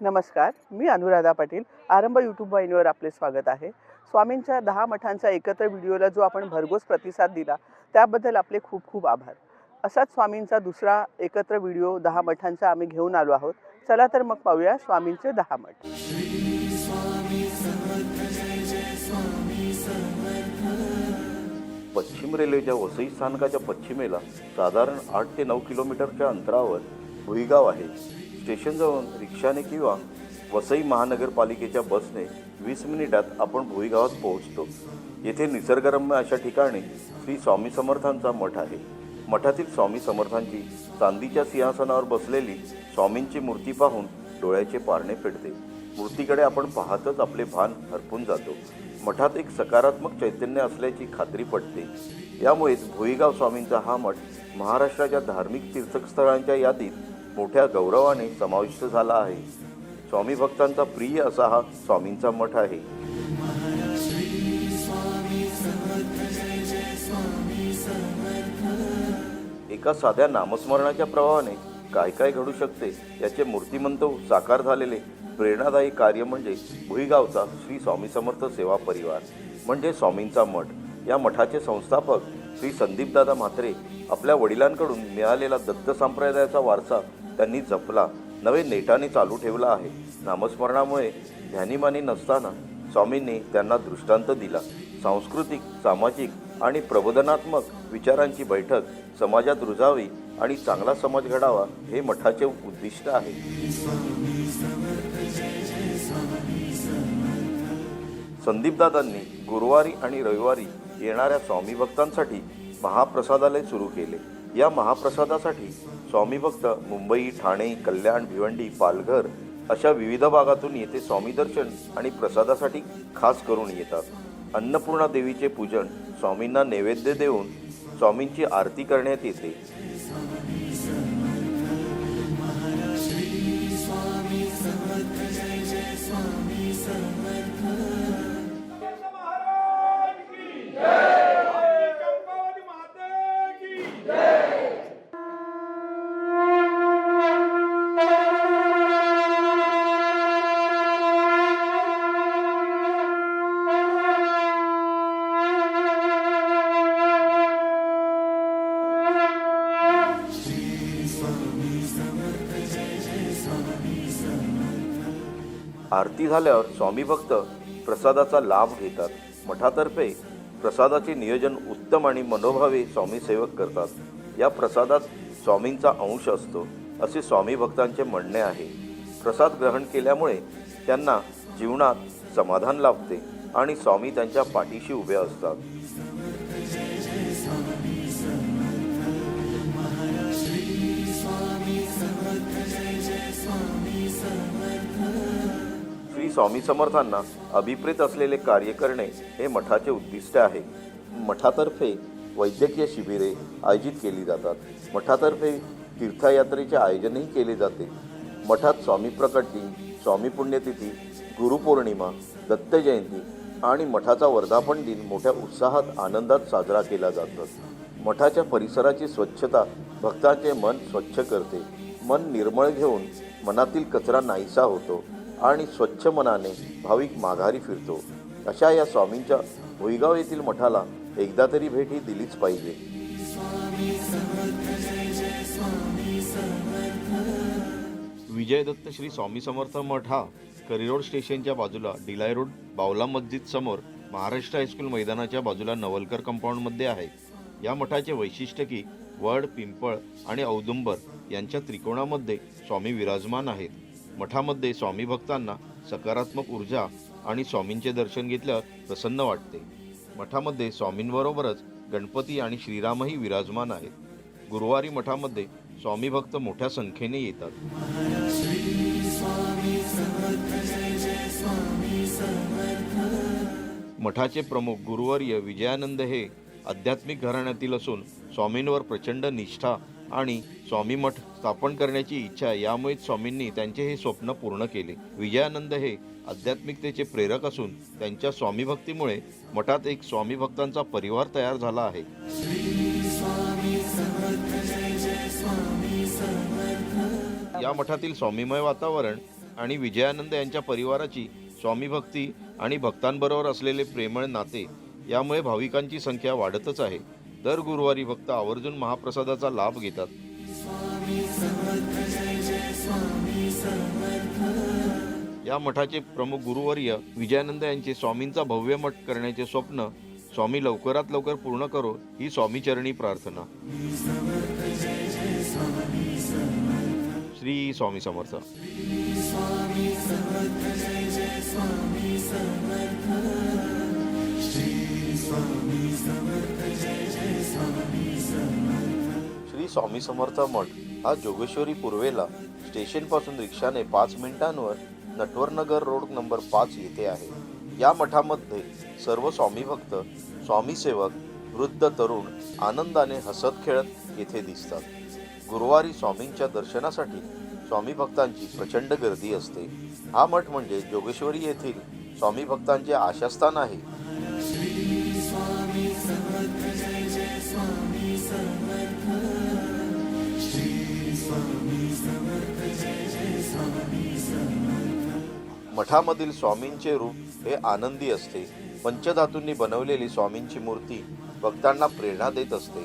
नमस्कार मी अनुराधा पाटील आरंभ यूट्यूब वाहिनीवर आपले स्वागत आहे. स्वामींच्या दहा मठांच्या एकत्र व्हिडिओला जो आपण भरघोस प्रतिसाद दिला त्याबद्दल आपले खूप खूप आभार. असाच स्वामींचा दुसरा एकत्र व्हिडिओ दहा मठांचा आम्ही घेऊन आलो आहोत. चला तर मग पाहूया स्वामींचे दहा मठ. पश्चिम रेल्वेच्या वसई स्थानकाच्या पश्चिमेला साधारण आठ ते नऊ किलोमीटरच्या अंतरावर भुईगाव आहे. स्टेशनजवळून रिक्षाने किंवा वसई महानगरपालिकेच्या बसने वीस मिनिटात आपण भुईगावात पोहोचतो. येथे निसर्गरम्य अशा ठिकाणी श्री स्वामी समर्थांचा मठ आहे. मठातील स्वामी समर्थांची चांदीच्या सिंहासनावर बसलेली स्वामींची मूर्ती पाहून डोळ्याचे पारणे फेडते. मूर्तीकडे आपण पाहतच आपले भान हरपून जातो. मठात एक सकारात्मक चैतन्य असल्याची खात्री पटते. यामुळेच भुईगाव स्वामींचा हा मठ महाराष्ट्राच्या धार्मिक तीर्थस्थळांच्या यादीत मोठ्या गौरवाने समाविष्ट झाला आहे. स्वामी भक्तांचा प्रिय असा हा स्वामींचा मठ आहे. एका साध्या नामस्मरणाच्या प्रभावाने काय काय घडू शकते याचे मूर्तिमंत साकार झालेले प्रेरणादायी कार्य म्हणजे भुईगावचा श्री स्वामी समर्थ सेवा परिवार म्हणजे स्वामींचा मठ. या मठाचे संस्थापक श्री संदीपदादा म्हात्रे आपल्या वडिलांकडून मिळालेला दत्त संप्रदायाचा वारसा त्यांनी जपला. नवे नेटाने चालू ठेवला आहे. नामस्मरणामुळे ध्यानीमानी नसताना स्वामींनी त्यांना दृष्टांत दिला. सांस्कृतिक सामाजिक आणि प्रबोधनात्मक विचारांची बैठक समाजात रुजावी आणि चांगला समाज घडावा हे मठाचे उद्दिष्ट आहे. संदीपदादांनी गुरुवारी आणि रविवारी येणाऱ्या स्वामी भक्तांसाठी महाप्रसादालय सुरू केले. या महाप्रसादासाठी स्वामी भक्त मुंबई ठाणे कल्याण भिवंडी पालघर अशा विविध भागातून येथे स्वामी दर्शन आणि प्रसादासाठी खास करून येतात. अन्नपूर्णा देवीचे पूजन स्वामींना नैवेद्य देऊन स्वामींची आरती करण्यात येते. आरती झाल्यावर स्वामी भक्त प्रसादाचा लाभ घेतात. मठातर्फे प्रसादाचे नियोजन उत्तम आणि मनोभावे स्वामी सेवक करतात. या प्रसादात स्वामींचा अंश असतो असे स्वामी भक्तांचे म्हणणे आहे. प्रसाद ग्रहण केल्यामुळे त्यांना जीवनात समाधान लाभते आणि स्वामी त्यांच्या पाठीशी उभे असतात. स्वामी समर्थांना अभिप्रेत असलेले कार्य करणे हे मठाचे उद्दिष्ट आहे. मठातर्फे वैद्यकीय शिबिरे आयोजित केली जातात. मठातर्फे तीर्थयात्रेचे आयोजनही केले जाते. मठात स्वामी प्रकट दिन स्वामी पुण्यतिथी गुरुपौर्णिमा दत्तजयंती आणि मठाचा वर्धापन दिन मोठ्या उत्साहात आनंदात साजरा केला जातो. मठाच्या परिसराची स्वच्छता भक्तांचे मन स्वच्छ करते. मन निर्मळ घेऊन मनातील कचरा नाहीसा होतो. आणि स्वच्छ मनाने भाविक माघारी फिरतो. अशा या स्वामींच्या भुईगाव येथील मठाला एकदा तरी भेट ही दिलीच पाहिजे. विजयदत्त श्री स्वामी समर्थ मठ हा करिरोड स्टेशनच्या बाजूला डिलाय रोड बावला मस्जिद समोर महाराष्ट्र हायस्कूल मैदानाच्या बाजूला नवलकर कंपाऊंडमध्ये आहे. या मठाचे वैशिष्ट्य की वड पिंपळ आणि औदुंबर यांच्या त्रिकोणामध्ये स्वामी विराजमान आहेत. मठामध्ये स्वामी भक्तांना सकारात्मक ऊर्जा आणि स्वामींचे दर्शन घेतल्यावर प्रसन्न वाटते. मठामध्ये स्वामींबरोबरच गणपती आणि श्रीरामही विराजमान आहेत. गुरुवारी मठामध्ये स्वामी भक्त मोठ्या संख्येने येतात. मठाचे प्रमुख गुरुवर्य विजयानंद हे आध्यात्मिक घराण्यातील असून स्वामींवर प्रचंड निष्ठा आणि स्वामी मठ स्थापन करण्याची इच्छा यामुळेच स्वामींनी त्यांचे हे स्वप्न पूर्ण केले. विजयानंद हे आध्यात्मिकतेचे प्रेरक असून त्यांच्या स्वामीभक्तीमुळे मठात एक स्वामी भक्तांचा परिवार तयार झाला आहे. या मठातील स्वामीमय वातावरण आणि विजयानंद यांच्या परिवाराची स्वामी भक्ती आणि भक्तांबरोबर असलेले प्रेमळ नाते यामुळे भाविकांची संख्या वाढतच आहे. दर गुरुवारी भक्त आवर्जून महाप्रसादाचा लाभ घेतात. या मठाचे प्रमुख गुरुवर्य विजयानंद यांचे स्वामींचा भव्य मठ करण्याचे स्वप्न स्वामी लवकरात लवकर पूर्ण करो ही स्वामीचरणी प्रार्थना. श्री स्वामी समर्थ. श्री स्वामी समर्थ. श्री स्वामी समर्थ मठ हा जोगेश्वरी पूर्वेला स्टेशनपासून रिक्षाने पाच मिनिटांवर नटवरनगर रोड नंबर पाच येथे आहे. या मठामध्ये सर्व स्वामी भक्त स्वामी सेवक वृद्ध तरुण आनंदाने हसत खेळत येथे दिसतात. गुरुवारी स्वामींच्या दर्शनासाठी स्वामी भक्तांची प्रचंड गर्दी असते. हा मठ म्हणजे जोगेश्वरी येथील स्वामी भक्तांचे आशास्थान आहे. मठामधील स्वामींचे रूप हे आनंदी असते. पंचधातूंनी बनवलेली स्वामींची मूर्ती भक्तांना प्रेरणा देत असते.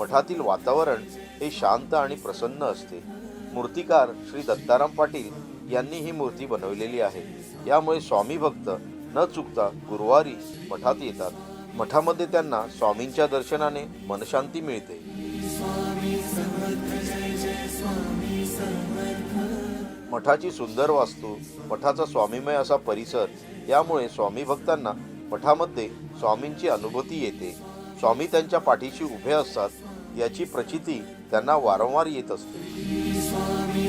मठातील वातावरण हे शांत आणि प्रसन्न असते. मूर्तिकार श्री दत्ताराम पाटील यांनी ही मूर्ती बनवलेली आहे. यामुळे स्वामी भक्त न चुकता गुरुवारी मठात येतात. मठामध्ये त्यांना स्वामींच्या दर्शनाने मनशांती मिळते. मठाची सुंदर वास्तू मठाचा स्वामीमय असा परिसर यामुळे स्वामी भक्तांना मठामध्ये स्वामींची अनुभूती येते. स्वामी त्यांच्या पाठीशी उभे असतात याची प्रचिती त्यांना वारंवार येत असते. स्वामी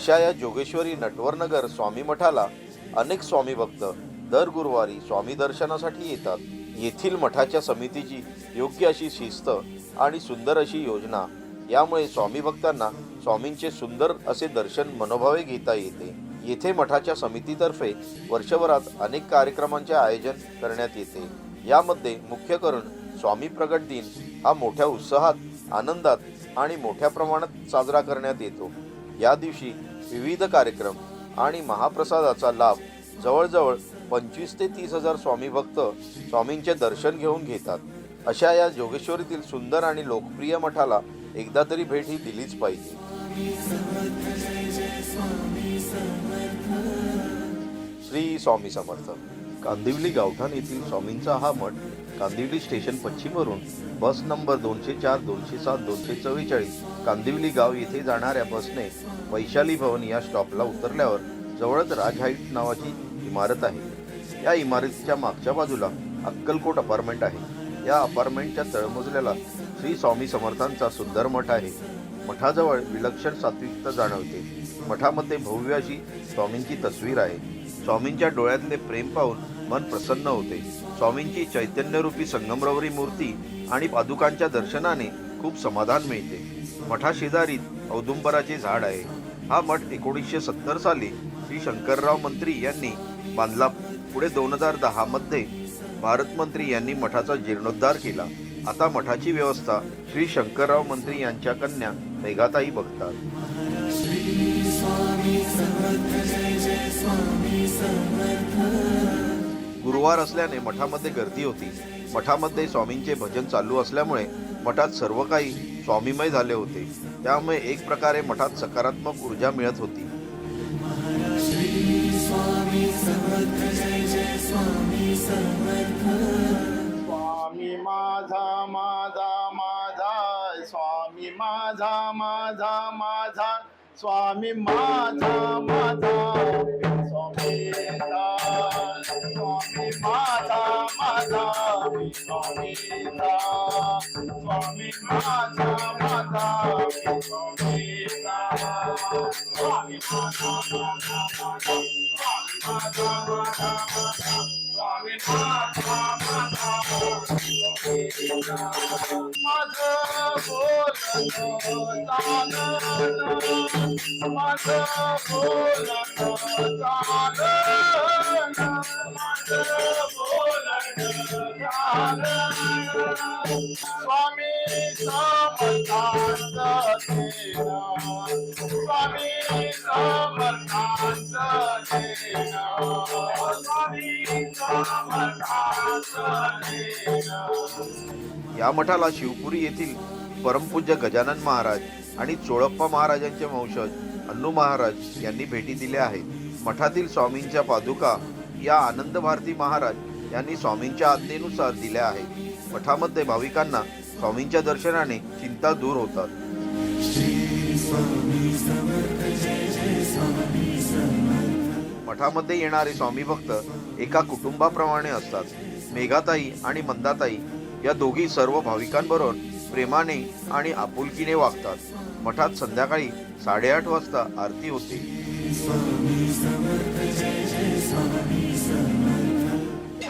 अशा या जोगेश्वरी नटवरनगर स्वामी मठाला अनेक स्वामी भक्त दर गुरुवारी स्वामी दर्शनासाठी येतात. येथील मठाच्या समितीची योग्य अशी शिस्त आणि सुंदर अशी योजना यामुळे स्वामी भक्तांना स्वामींचे सुंदर असे दर्शन मनोभावे घेता येते. येथे मठाच्या समितीतर्फे वर्षभरात अनेक कार्यक्रमांचे आयोजन करण्यात येते. यामध्ये मुख्य करून स्वामी प्रगट दिन हा मोठ्या उत्साहात आनंदात आणि मोठ्या प्रमाणात साजरा करण्यात येतो. या दिवशी विविध कार्यक्रम आणि महाप्रसादाचा लाभ जवळजवळ पंचवीस ते तीस हजार स्वामी भक्त स्वामींचे दर्शन घेऊन घेतात. अशा या जोगेश्वरीतील सुंदर आणि लोकप्रिय मठाला एकदा तरी भेट ही दिलीच पाहिजे. श्री स्वामी समर्थ. कांदिवली गावठाण येथील स्वामींचा हा मठ कांदिवली स्टेशन पश्चिमवरून बस नंबर दोनशे चार दोनशे सात दोनशे चव्वेचाळीस कांदिवली गाव येथे जाणाऱ्या बसने वैशाली भवन या स्टॉपला उतरल्यावर जवळच राज हाईट नावाची इमारत आहे. या इमारतीच्या मागच्या बाजूला अक्कलकोट अपार्टमेंट आहे. या अपार्टमेंटच्या तळमजल्याला श्री स्वामी समर्थांचा सुंदर मठ आहे. मठाजवळ विलक्षण सात्विकता जाणवते. मठामध्ये भव्य अशी स्वामींची तस्वीर आहे. स्वामींच्या डोळ्यातले प्रेम पाहून मन प्रसन्न होते. स्वामींची चैतन्यरूपी संगमरवरी मूर्ती आणि पादुकांच्या दर्शनाने खूप समाधान मिळते. मठाशेजारीत औदुंबराचे झाड आहे. हा मठ एकोणीसशे सत्तर साली श्री शंकरराव मंत्री यांनी बांधला. पुढे दोन हजार दहामध्ये भारत मंत्री यांनी मठाचा जीर्णोद्धार केला. आता मठाची व्यवस्था श्री शंकरराव मंत्री यांच्या कन्या मेघाताई बघतात. समर्थ स्वामी समर्थ गुरुवार असल्याने मठामध्ये गर्दी होती. मठामध्ये स्वामींचे भजन चालू असल्यामुळे मठात सर्व काही स्वामीमय झाले होते. त्यामुळे एक प्रकारे मठात सकारात्मक ऊर्जा मिळत होती. स्वामी माझा माझा माझा स्वामी माझा माझा माझा. स्वामी माझा माझा स्वामी स्वामी माझा माझा स्वामी स्वामी माझा माझा स्वामी स्वामी माझा माझा माझा स्वामी माझा माझा स्वामी स्वामी स्वामी स्वामी या मठाला शिवपुरी येथील परमपूज्य गजानन महाराज आणि चोळप्पा महाराजांचे वंशज अन्नू महाराज यांनी भेटी दिल्या आहेत. मठातील स्वामींच्या पादुका या आनंद भारती महाराज यांनी स्वामींच्या आज्ञेनुसार दिल्या आहेत. मठामध्ये भाविकांना स्वामींच्या दर्शनाने चिंता दूर होतात. मठामध्ये येणारे स्वामी भक्त एका कुटुंबाप्रमाणे असतात. मेघाताई आणि मंदाताई या दोघी सर्व भाविकांबरोबर प्रेमाने आणि आपुलकीने वागतात. मठात संध्याकाळी साडेआठ वाजता आरती होते.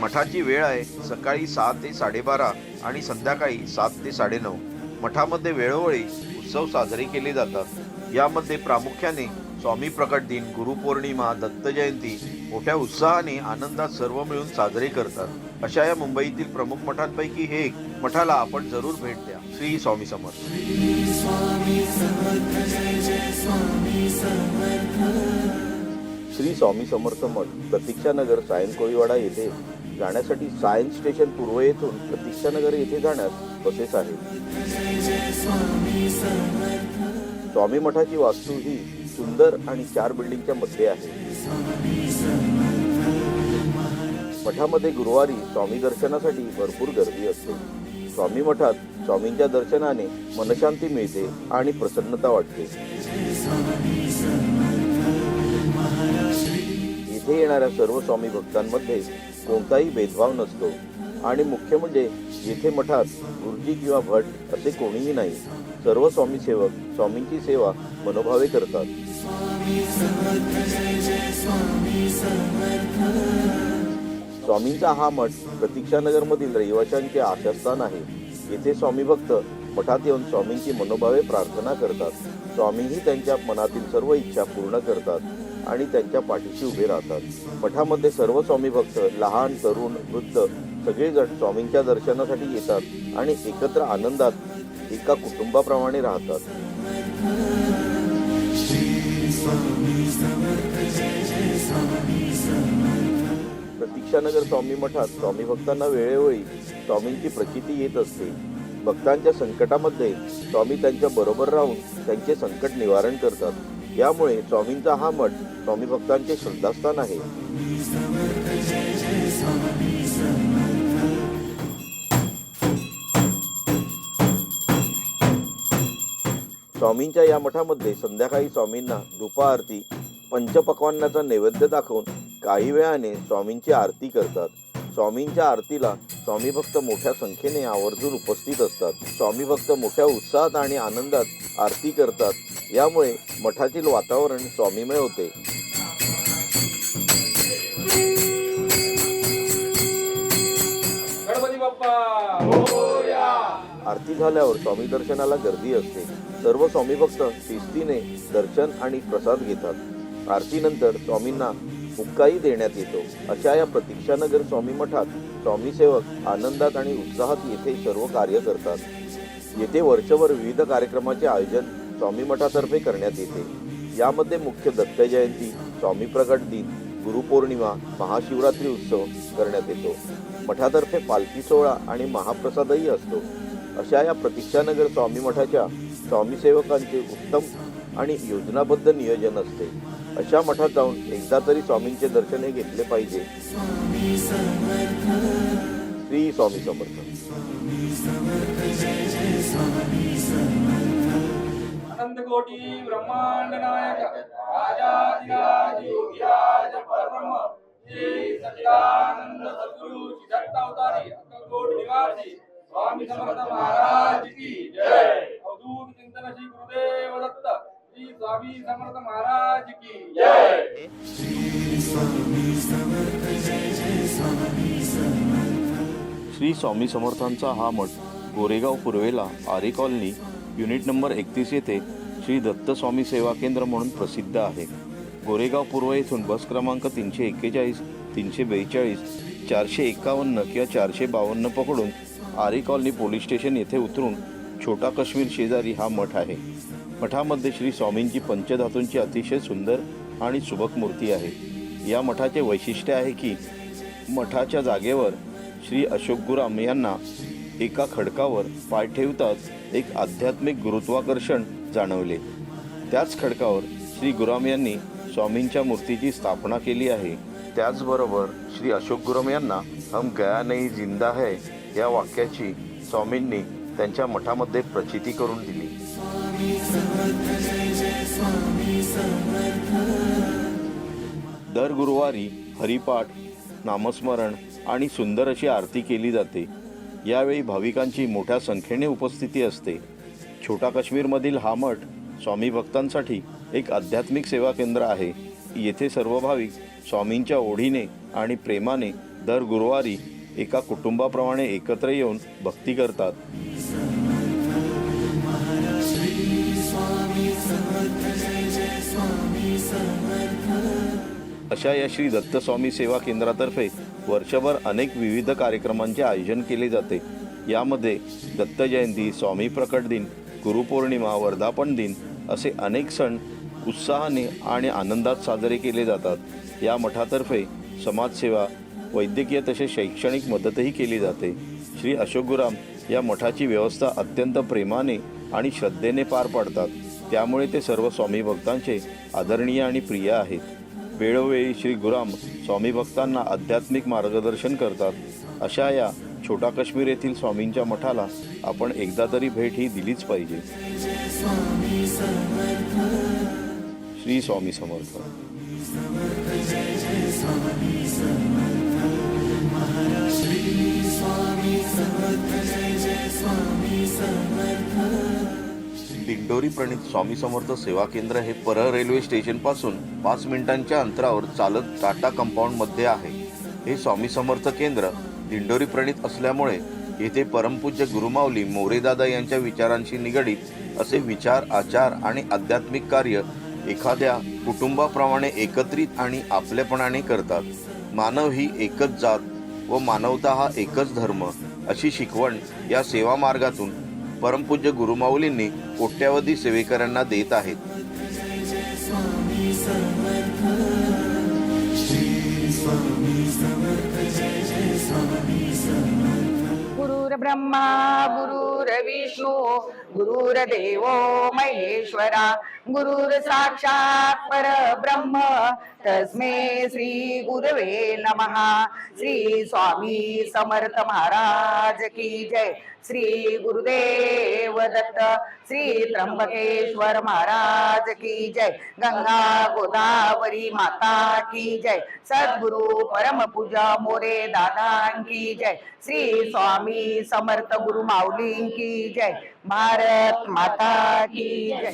मठाची वेळ आहे सकाळी सात ते साडेबारा आणि संध्याकाळी सात ते साडेनऊ. मठामध्ये वेळोवेळी उत्सव साजरे केले जातात. यामध्ये प्रामुख्याने स्वामी प्रकट दिन गुरुपौर्णिमा दत्त जयंती मोठ्या उत्साहाने आनंदात सर्व मिळून साजरे करतात. अशा या मुंबईतील प्रमुख मठांपैकी हे एक. मठाला आपण जरूर भेट द्या. श्री स्वामी समर्थ श्री स्वामी समर्थ मठ प्रतीक्षानगर सायन कोळीवाडा येथे जाण्यासाठी सायन्स स्टेशन पूर्व येथून प्रतीक्षानगर येथे जाण्यास बसेस आहेत. स्वामी मठाची वास्तू ही सुंदर आणि चार बिल्डिंगच्या मध्ये आहे. मठामध्ये गुरुवारी स्वामी दर्शनासाठी भरपूर गर्दी असते. स्वामी मठात स्वामींच्या दर्शनाने मनशांती मिळते आणि प्रसन्नता वाटते. इथे येणाऱ्या सर्व स्वामी भक्तांमध्ये कोणताही भेदभाव नसतो. आणि मुख्य म्हणजे येथे मठात गुरुजी किंवा भट असे कोणीही नाही सर्व स्वामी सेवक स्वामींची सेवा मनोभावे करतात. स्वामींचा हा मठ प्रतीक्षानगरमधील रहिवाशांचे आशास्थान आहे. येथे स्वामी भक्त मठात येऊन स्वामींची मनोभावे प्रार्थना करतात. स्वामीही त्यांच्या मनातील सर्व इच्छा पूर्ण करतात आणि त्यांच्या पाठीशी उभे राहतात. मठामध्ये सर्व स्वामी भक्त लहान तरुण वृद्ध सगळेजण स्वामींच्या दर्शनासाठी येतात आणि एकत्र आनंदात एका कुटुंबाप्रमाणे राहतात. दीक्षानगर स्वामी मठात स्वामी भक्तांना वेळोवेळी स्वामींची प्रचिती येत असते. भक्तांच्या संकटामध्ये स्वामी त्यांच्या बरोबर राहून त्यांचे संकट निवारण करतात. यामुळे स्वामींचा हा मठ स्वामी भक्तांचे श्रद्धास्थान आहे. स्वामींच्या या मठामध्ये संध्याकाळी स्वामींना धुपा आरती पंचपक्वान्नाचा नैवेद्य दाखवून काही वेळाने स्वामींची आरती करतात. स्वामींच्या आरतीला स्वामी भक्त मोठ्या संख्येने आवर्जून उपस्थित असतात. स्वामी भक्त मोठ्या उत्साहात आणि आनंदात आरती करतात. यामुळे मठातील वातावरण स्वामीमय होते. गणपती बाप्पा! आरती झाल्यावर स्वामी दर्शनाला गर्दी असते. सर्व स्वामी भक्त शिस्तीने दर्शन आणि प्रसाद घेतात. आरतीनंतर स्वामींना हुक्काही देण्यात येतो. अशा या प्रतीक्षानगर स्वामी मठात स्वामी सेवक आनंदात आणि उत्साहात येथे सर्व कार्य करतात. येथे वर्षभर विविध कार्यक्रमाचे आयोजन स्वामी मठातर्फे करण्यात येते. यामध्ये मुख्य दत्त जयंती स्वामी प्रकट दिन गुरुपौर्णिमा महाशिवरात्री उत्सव करण्यात येतो. मठातर्फे पालखी सोहळा आणि महाप्रसादही असतो. अशा या प्रतीक्षानगर स्वामी मठाच्या स्वामी सेवकांचे उत्तम आणि योजनाबद्ध नियोजन असते. अशा मठात जाऊन एकदा तरी स्वामींचे दर्शन हे घेतले पाहिजे. श्री स्वामी समर्थ. अनंत कोटी ब्रह्मांड नायक स्वामी समर्थ महाराज की जय. अवधूत चिंतन श्री गुरुदेव दत्त. स्वामी समर्थ महाराज की जय. श्री स्वामी समर्थांचा हा मठ गोरेगाव पूर्वेला आरे कॉलनी युनिट नंबर एकतीस येथे श्री दत्त स्वामी सेवा केंद्र म्हणून प्रसिद्ध आहे. गोरेगाव पूर्व येथून बस क्रमांक तीनशे एक्केचाळीस तीनशे बेचाळीस चारशे एकावन्न किंवा चारशे बावन्न पकडून आरे कॉलनी पोलीस स्टेशन येथे उतरून छोटा काश्मीर शेजारी हा मठ आहे. मठामध्ये श्री स्वामींची पंचधातूंची अतिशय सुंदर आणि सुबक मूर्ती आहे. या मठाचे वैशिष्ट्य आहे की मठाच्या जागेवर श्री अशोक गुराम यांना एका खडकावर पाय ठेवताच एक आध्यात्मिक गुरुत्वाकर्षण जाणवले. त्याच खडकावर श्री गुराम यांनी स्वामींच्या मूर्तीची स्थापना केली आहे. त्याचबरोबर श्री अशोक गुरम यांना हम गया नाही जिंदा है या वाक्याची स्वामींनी त्यांच्या मठामध्ये प्रचिती करून दिली. दर गुरुवारी हरिपाठ नामस्मरण आणि सुंदर अशी आरती केली जाते. यावेळी भाविकांची मोठ्या संख्येने उपस्थिती असते. छोटा काश्मीरमधील हा मठ स्वामी भक्तांसाठी एक आध्यात्मिक सेवा केंद्र आहे. येथे सर्व भाविक स्वामींच्या ओढीने आणि प्रेमाने दर गुरुवारी एका कुटुंबाप्रमाणे एकत्र येऊन भक्ती करतात. अशा या श्री दत्तस्वामी सेवा केंद्रातर्फे वर्षभर अनेक विविध कार्यक्रमांचे आयोजन केले जाते. यामध्ये दत्त जयंती स्वामी प्रकट दिन गुरुपौर्णिमा वर्धापन दिन असे अनेक सण उत्साहाने आणि आनंदात साजरे केले जातात. या मठातर्फे समाजसेवा वैद्यकीय तसेच शैक्षणिक मदतही केली जाते. श्री अशोकगुराम या मठाची व्यवस्था अत्यंत प्रेमाने आणि श्रद्धेने पार पाडतात. त्यामुळे ते सर्व स्वामी भक्तांचे आदरणीय आणि प्रिय आहेत. वेळोवेळी श्री गुराम स्वामी भक्तांना आध्यात्मिक मार्गदर्शन करतात. अशा या छोटा काश्मीर येथील स्वामींच्या मठाला आपण एकदा तरी भेट ही दिलीच पाहिजे. श्री स्वामी समर्थ. दिंडोरी प्रणित स्वामी समर्थ सेवा केंद्र हे परळ रेल्वे स्टेशनपासून पाच मिनिटांच्या अंतरावर चालत टाटा कंपाऊंडमध्ये आहे. हे स्वामी समर्थ केंद्र दिंडोरी प्रणित असल्यामुळे येथे परमपूज्य गुरुमावली मोरेदादा यांच्या विचारांशी निगडीत असे विचार आचार आणि आध्यात्मिक कार्य एखाद्या कुटुंबाप्रमाणे एकत्रित आणि आपलेपणाने करतात. मानव ही एकच जात व मानवता हा एकच धर्म अशी शिकवण या सेवा मार्गातून परमपूज्य गुरुमाऊलींनी कोट्यावधी सेवेकरांना देत आहेत. गुरुर्ब्रह्मा गुरुर्विष्णू गुरुर्देव महेश्वरा गुरुर साक्षात परब्रह्म. तस्मे श्री गुरवे नमः. श्री स्वामी समर्थ महाराज. की जय श्री गुरुदेव दत्त श्री त्र्यंबकेश्वर महाराज की जय गंगा गोदावरी माता की जय सद्गुरु परम पूजा मोरे दादा की जय श्री स्वामी समर्थ गुरु माऊली की जय भारत माता की जय।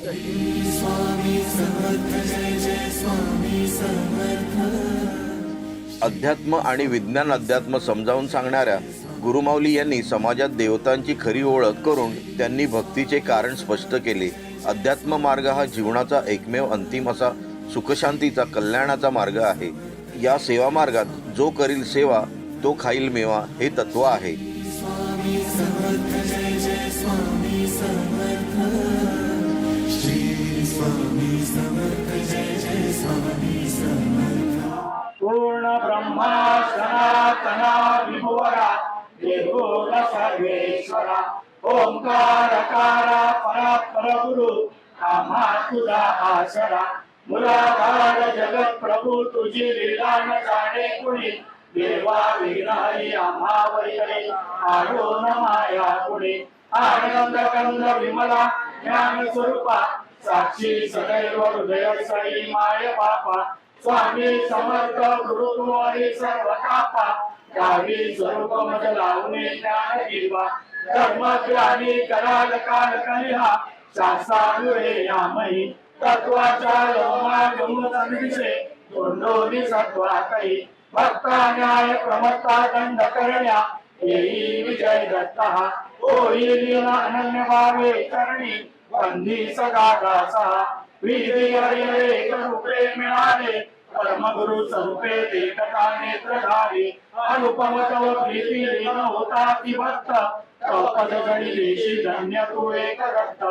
अध्यात्म आणि विज्ञान अध्यात्म समजावून सांगणाऱ्या गुरुमाऊली यांनी समाजात देवतांची खरी ओळख करून त्यांनी भक्तीचे कारण स्पष्ट केले. अध्यात्म मार्ग हा जीवनाचा एकमेव अंतिम असा सुखशांतीचा कल्याणाचा मार्ग आहे. या सेवा मार्गात जो करील सेवा तो खाईल मेवा हे तत्व आहे. पूर्ण ब्रह्मा सनातना विभुवरा सर्वेश्वरा ओंकारकारा परात्पर गुरु आम्हा तुझा आसरा मुलाधार जगत प्रभू तुझी लीला न जाणे कुणी? देवा विघ्नारी आम्हा वैरे आयो न माया कुणी? आनंद कंद विमला ज्ञान स्वरूपा साक्षी सदैव हृदय सई माय बापा. स्वामी समर्थ गुरु सर्व कापा गावी स्वरूप मज लावणे ज्ञान गिरवा धर्म कराल काल कलिहा शास्त्रानुरे यामही तत्वाच्या लोमा गमतंदिसे तोंडोनी सत्वा काही भक्ता न्याय प्रमत्ता दंड करण्या. येई विजय दत्ता होईल अनन्य भावे करणी. बंदी सदा विधी हरिले रूपे मिळाले. परमगुरु स्वरूपे देखता नेत्रधारी अनुपम तव प्रीती लीन होता ती भक्त. कापदगणिलेशि धन्यतु एकरक्ता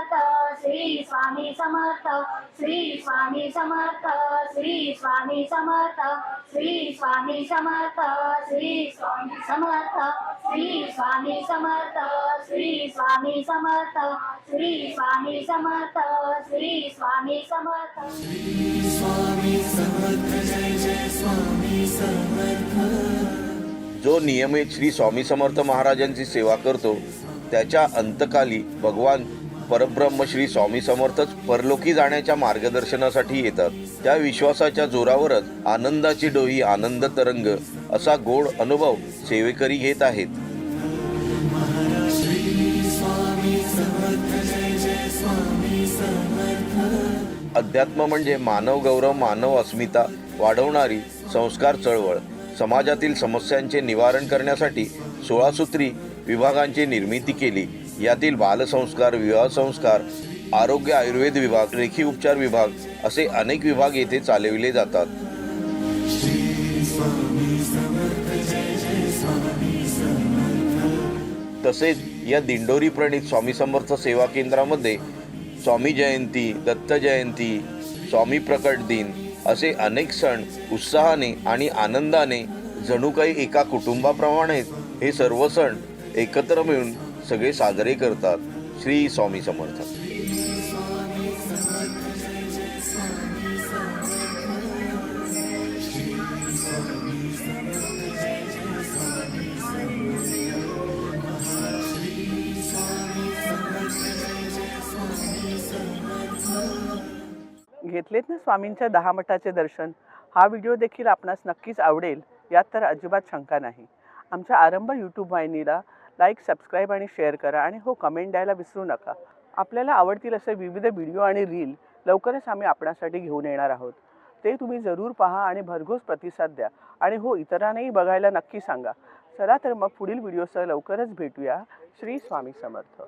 श्री स्वामी समर्थ श्री स्वामी समर्थ श्री स्वामी समर्थ श्री स्वामी समर्थ श्री स्वामी समर्थ श्री स्वामी समर्थ श्री स्वामी समर्थ श्री स्वामी समर्थ श्री स्वामी समर्थ श्री स्वामी समर्थ श्री स्वामी समर्थ जो नियमित श्री स्वामी समर्थ महाराजांची सेवा करतो त्याच्या अंतकाली भगवान परब्रह्म श्री स्वामी समर्थच परलोकी जाण्याच्या मार्गदर्शनासाठी येतात. त्या विश्वासाच्या जोरावरच आनंदाची डोही आनंद तरंग असा गोड अनुभव सेवेकरी घेत आहेत. अध्यात्म म्हणजे मानव गौरव मानव अस्मिता वाढवणारी संस्कार चळवळ. समाजातील समस्यांचे निवारण करण्यासाठी सोळासूत्री विभागांची निर्मिती केली. यातील बालसंस्कार विवाह संस्कार आरोग्य आयुर्वेद विभाग रेखी उपचार विभाग असे अनेक विभाग येथे चालविले जातात. तसेच या दिंडोरी प्रणित स्वामी समर्थ सेवा केंद्रामध्ये स्वामी जयंती दत्त जयंती स्वामी प्रकट दिन असे अनेक सण उत्साहाने आणि आनंदाने जणू काही एका कुटुंबाप्रमाणेच हे सर्व सण एकत्र मिळून सगळे साजरे करतात. श्री स्वामी समर्थ. घेतलेत ना स्वामींच्या दहा मठाचे दर्शन? हा व्हिडिओ देखील आपणास नक्कीच आवडेल यात तर अजिबात शंका नाही. आमच्या आरंभ यूट्यूब वाहिनीला लाईक सबस्क्राईब आणि शेअर करा आणि हो कमेंट द्यायला विसरू नका. आपल्याला आवडतील असे विविध व्हिडिओ आणि रील लवकरच आम्ही आपणासाठी घेऊन येणार आहोत. ते तुम्ही जरूर पहा आणि भरघोस प्रतिसाद द्या. आणि हो इतरांनाही बघायला नक्की सांगा. चला तर मग पुढील व्हिडिओसह लवकरच भेटूया. श्री स्वामी समर्थ.